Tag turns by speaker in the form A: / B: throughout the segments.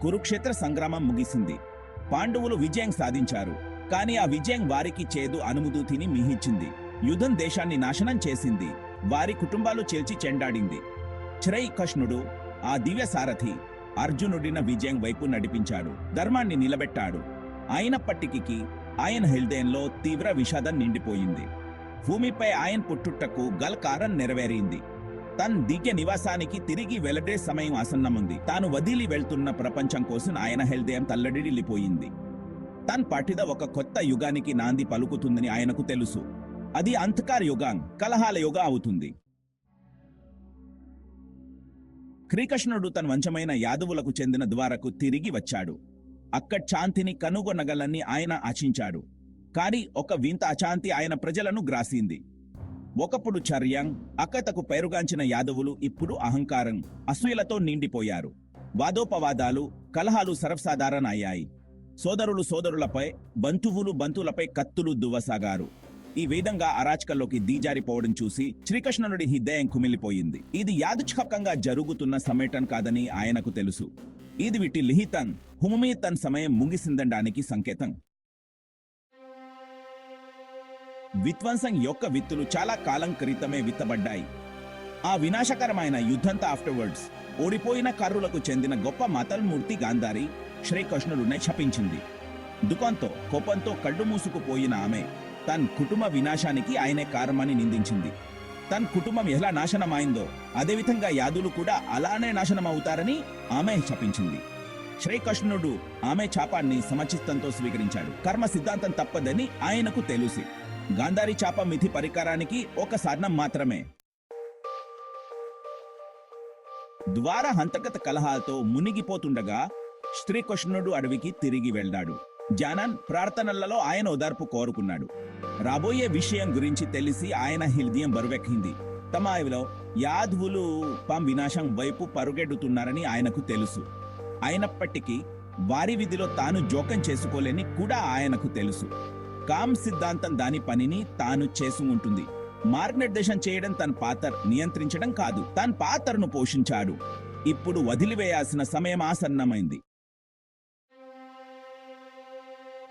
A: కురుక్షేత్ర సంగ్రామం ముగిసింది. పాండవులు విజయం సాధించారు. కానీ ఆ విజయం వారికి చేదు అనుభూతిని మిహించింది. యుద్ధం దేశాన్ని నాశనం చేసింది. వారి కుటుంబాలు చేల్చి చెండాడింది. శ్రీకృష్ణుడు ఆ దివ్య సారథి అర్జునుడిన విజయం వైపు నడిపించాడు. ధర్మాన్ని నిలబెట్టాడు. అయినప్పటికీ ఆయన హృదయంలో తీవ్ర విషాదం నిండిపోయింది. భూమిపై ఆయన పుట్టుటకు గల్ కారం నెరవేరింది. తన దివ్య నివాసానికి తిరిగి వెళ్ళడే సమయం ఆసన్నముంది. తాను వదిలి వెళ్తున్న ప్రపంచం కోసం ఆయన హృదయం తల్లడిల్లిపోయింది. తన్ పట్టిద ఒక కొత్త యుగానికి నాంది పలుకుతుందని ఆయనకు తెలుసు. అది అంధకార యుగం కలహాల యుగ అవుతుంది. శ్రీకృష్ణుడు తన వంచమైన యాదవులకు చెందిన ద్వారకు తిరిగి వచ్చాడు. అక్కడ శాంతిని కనుగొనగలని ఆయన ఆశించాడు. కాని ఒక వింత అశాంతి ఆయన ప్రజలను గ్రాసింది. ఒకప్పుడు చర్యం అక్కతకు పేరుగాంచిన యాదవులు ఇప్పుడు అహంకారం అసూయలతో నిండిపోయారు. వాదోపవాదాలు కలహాలు సర్వసాధారణ అయ్యాయి సోదరులు సోదరులపై బంధువులు బంధువులపై కత్తులు దువ్వసాగారు. ఈ విధంగా అరాచకల్లోకి దీజారిపోవడం చూసి శ్రీకృష్ణుడి హృదయం కుమిలిపోయింది. ఇది యాదుచ్ఛకంగా జరుగుతున్న సమేటం కాదని ఆయనకు తెలుసు. ఇది విటి లిహితన్ హుమమీ తన సమయం ముగిసిందడానికి సంకేతం. విధ్వంసం యొక్క విత్తులు చాలా కాలం క్రితమే విత్తబడ్డాయి. ఆ వినాశకరమైన యుద్ధంతా ఆఫ్టర్వర్డ్స్ ఓడిపోయిన కర్రులకు చెందిన గొప్ప మతల్మూర్తి గాంధారి శ్రీకృష్ణుడునే శపించింది. దుఃఖంతో కోపంతో కళ్ళు మూసుకుపోయిన ఆమె తన కుటుంబ వినాశానికి ఆయనే కారణమని నిందించింది. తన కుటుంబం ఎలా నాశనమైందో అదేవిధంగా యాదులు కూడా అలానే నాశనం అవుతారని ఆమె శపించింది. శ్రీకృష్ణుడు ఆమె చాపాన్ని సమచిత్తంతో స్వీకరించాడు. కర్మ సిద్ధాంతం తప్పదని ఆయనకు తెలుసు. గాంధారి చాప మిథి పరికరానికి ఒక సాధనం మాత్రమే. ద్వార హంతకత కలహాలతో మునిగిపోతుండగా శ్రీకృష్ణుడు అడవికి తిరిగి వెళ్ళాడు. జానన్ ప్రార్థనలలో ఆయన ఓదార్పు కోరుకున్నాడు. రాబోయే విషయం గురించి తెలిసి ఆయన హృదయం బరువెక్కింది. తమాయిలో యాదవులు పం వినాశం వైపు పరుగెడుతున్నారని ఆయనకు తెలుసు. అయినప్పటికీ వారి విధిలో తాను జోకం చేసుకోలేని కూడా ఆయనకు తెలుసు. కామ్ సిద్ధాంతం దాని పనిని తాను చేసుకుంటుంది. మార్గనిర్దేశం చేయడం తన పాత్ర నియంత్రించడం కాదు. తన పాత్రను పోషించాడు. ఇప్పుడు వదిలివేయాల్సిన సమయం ఆసన్నమైంది.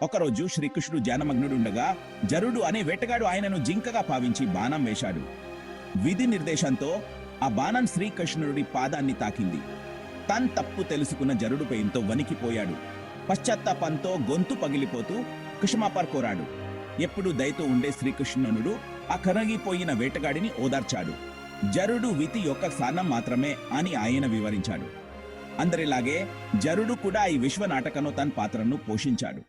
A: ఒకరోజు శ్రీకృష్ణుడు జానమగ్నుడుండగా జరుడు అనే వేటగాడు ఆయనను జింకగా భావించి బాణం వేశాడు. విధి నిర్దేశంతో ఆ బాణం శ్రీకృష్ణుడి పాదాన్ని తాకింది. తన్ తప్పు తెలుసుకున్న జరుడు పెయింతో వణికిపోయాడు. పశ్చాత్తాపంతో గొంతు పగిలిపోతూ కుషమాపర్ కోరాడు. ఎప్పుడు దయతో ఉండే శ్రీకృష్ణునుడు ఆ కరగిపోయిన వేటగాడిని ఓదార్చాడు. జరుడు విధి యొక్క స్థానం మాత్రమే అని ఆయన వివరించాడు. అందరిలాగే జరుడు కూడా ఈ విశ్వ నాటకంలో తన పాత్రను పోషించాడు.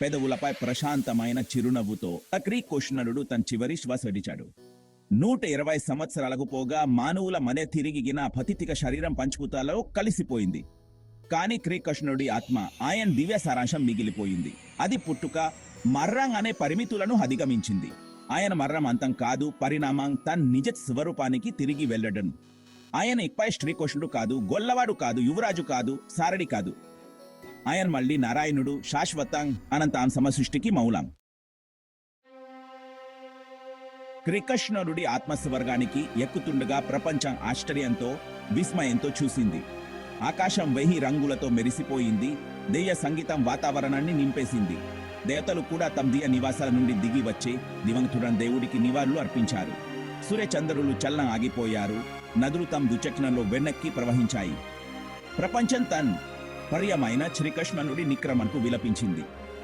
A: పెదవులపై ప్రశాంతమైన చిరునవ్వుతో శ్రీకృష్ణుడు తన చివరి శ్వాస విడిచాడు. నూట ఇరవై సంవత్సరాలకు పోగా మానవుల మనే తిరిగిన పతితిక శరీరం పంచుకుతాలో కలిసిపోయింది. కాని శ్రీకృష్ణుడి ఆత్మ ఆయన దివ్య సారాంశం మిగిలిపోయింది. అది పుట్టుక మర్రం అనే పరిమితులను అధిగమించింది. ఆయన మర్రం అంతం కాదు పరిణామం తన నిజ స్వరూపానికి తిరిగి వెళ్ళడం. ఆయన ఇకపై శ్రీకృష్ణుడు కాదు గొల్లవాడు కాదు యువరాజు కాదు సారడి కాదు. ఆయన మళ్ళీ నారాయణుడు శాశ్వతం అనంతాం సమసృష్టికి మౌలం శ్రీకృష్ణుడి ఆత్మస్వర్గానికి ఎక్కుతుండగా ప్రపంచం ఆశ్చర్యంతో విస్మయంతో చూసింది. ఆకాశం వెయ్యి రంగులతో మెరిసిపోయింది దెయ్య సంగీతం వాతావరణాన్ని నింపేసింది. దేవతలు కూడా తమ దియ నివాసాల నుండి దిగి వచ్చి దివంతుడైన దేవుడికి నివాళులు అర్పించారు. సూర్యచంద్రులు చల్లం ఆగిపోయారు నదులు తమ దుచక్నంలో వెనక్కి ప్రవహించాయి. ప్రపంచం తన్ పర్యమైన శ్రీకృష్ణనుడి నిక్రమణకు విలపించింది.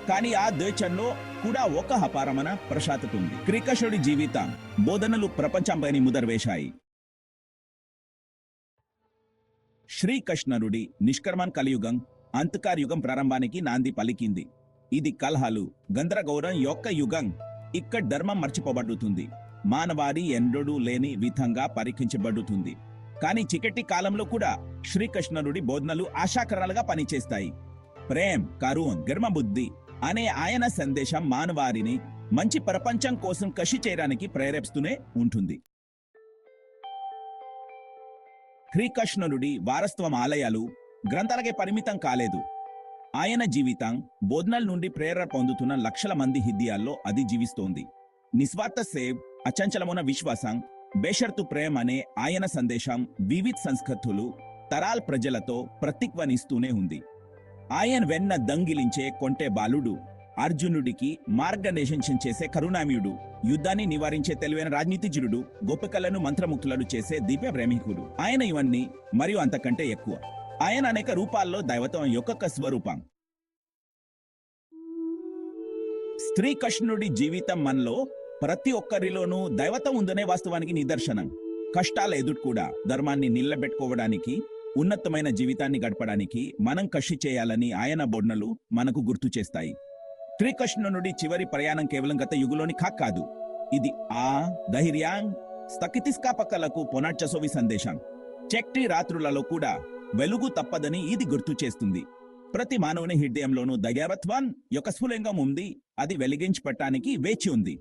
A: కానీ ఆ దేశంలో కూడా ఒక అపారమైన ప్రశాంతత ఉంది. శ్రీకృష్ణుడి జీవితం బోధనలు ప్రపంచంపైని ముదర్వేశాయి. శ్రీకృష్ణరుడి నిష్కర్మన్ కలియుగం అంధకార యుగం ప్రారంభానికి నాంది పలికింది. ఇది కలహాలు గందరగౌరం యొక్క యుగం. ఇక్కడ ధర్మం మర్చిపోబడుతుంది. మానవాడి ఎండడు లేని విధంగా పరీక్షించబడుతుంది. కానీ చికటి కాలంలో కూడా శ్రీకృష్ణరుడి బోధనలు ఆశాకరాలుగా పనిచేస్తాయి. ప్రేమ్ కరుణ్ గర్మబుద్ధి అనే ఆయన సందేశం మానవారిని మంచి ప్రపంచం కోసం కషి చేయడానికి ప్రేరేపిస్తూనే ఉంటుంది. శ్రీకృష్ణనుడి వారసత్వం ఆలయాలు గ్రంథాలకే పరిమితం కాలేదు. ఆయన జీవితం బోధనల నుండి ప్రేరణ పొందుతున్న లక్షల మంది హిద్యాల్లో అది జీవిస్తోంది. నిస్వార్థ సేవ్ అచంచలమున విశ్వాసం బేషర్తు ప్రేమ అనే ఆయన సందేశం వివిధ సంస్కృతులు తరాల్ ప్రజలతో ప్రతిక్వనిస్తూనే ఉంది. ఆయన వెన్న దంగిలించే కొంటే బాలుడు అర్జునుడికి మార్గనిర్దేశం చేసే కరుణామయుడు యుద్ధాన్ని నివారించే తెలివైన రాజనీతిజుడు గోపికలను మంత్రముక్తులను చేసే దివ్య ప్రేమికుడు ఆయన ఇవన్నీ మరియు అంతకంటే ఎక్కువ. ఆయన అనేక రూపాల్లో దైవత్వం యొక్క స్వరూపం. స్త్రీ కృష్ణుడి జీవితం మనలో ప్రతి ఒక్కరిలోనూ దైవత్వం ఉందనే వాస్తవానికి నిదర్శనం. కష్టాల ఎదుటి కూడా ధర్మాన్ని నిలబెట్టుకోవడానికి ఉన్నతమైన జీవితాన్ని గడపడానికి మనం కృషి చేయాలని ఆయన బోధనలు మనకు గుర్తు చేస్తాయి. శ్రీకృష్ణుడి చివరి ప్రయాణం కేవలం గత యుగులోని కాక్ కాదు. ఇది ఆ ధైర్యాంగ్ స్థకితిస్కాపకలకు పొనాడ్చసోవి సందేశం. చక్టి రాత్రులలో కూడా వెలుగు తప్పదని ఇది గుర్తు చేస్తుంది. ప్రతి మానవుని హృదయంలోనూ దయావత్వాన్ యొక్క స్ఫులింగం ఉంది. అది వెలిగించబట్టానికి వేచి ఉంది.